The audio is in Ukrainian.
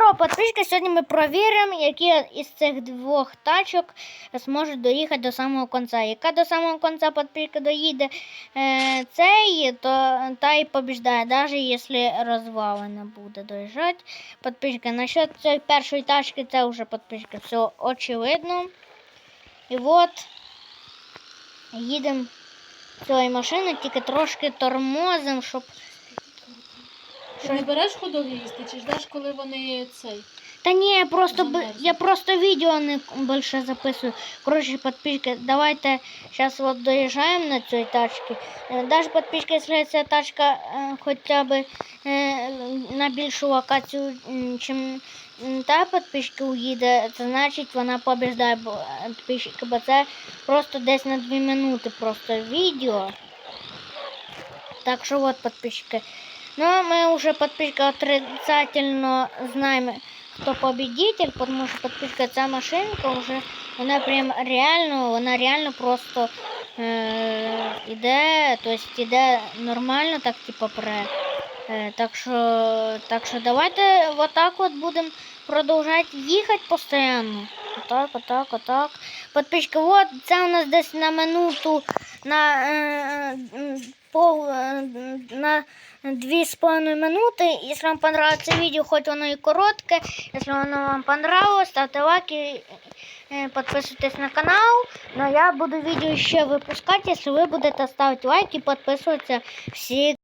Здорово, подписчики! Сьогодні ми провіримо, які із цих двох тачок зможуть доїхати до самого кінця. Яка до самого кінця подписчика доїде е, цей, то та і побіждає, навіть якщо розвалена буде доїжджати. Подписчики, насчет цієї першої тачки, це вже подписчики, все очевидно. І от їдемо цієї машини, тільки трошки тормозимо, щоб Ти не береш ходовісти чи ждеш, коли вони цей? Та ні, я просто, б- Замерзли. я просто видео не більше записую. Коротше, подписчики, давайте зараз от доїжджаємо на цій тачці. Е, Даже подписчики, якщо ця тачка е, хоча б е, на більшу локацію, м, чим м, та подписчика уїде, це значить вона побіждає, бо е, підписчики, бо це просто десь на 2 минути просто відео. Так що от подписчики. Ну, мы уже подписчика отрицательно знаем, кто победитель, потому что подписка ця машинка уже, вона прям реально, вона реально просто е, іде, то есть іде нормально, так типа пре. Е, так що, так що давайте вот так вот будемо продовжувати їхати постійно. Отак, отак, отак. Подписчики, от це у нас десь на минуту, на е, м, пол, е, на дві з половиною минути. Якщо вам понравилось відео, хоч воно і коротке, якщо воно вам понравилось, ставте лайки, е, підписуйтесь на канал. Ну я буду відео ще випускати, якщо ви будете ставити лайки і підписуватися всі.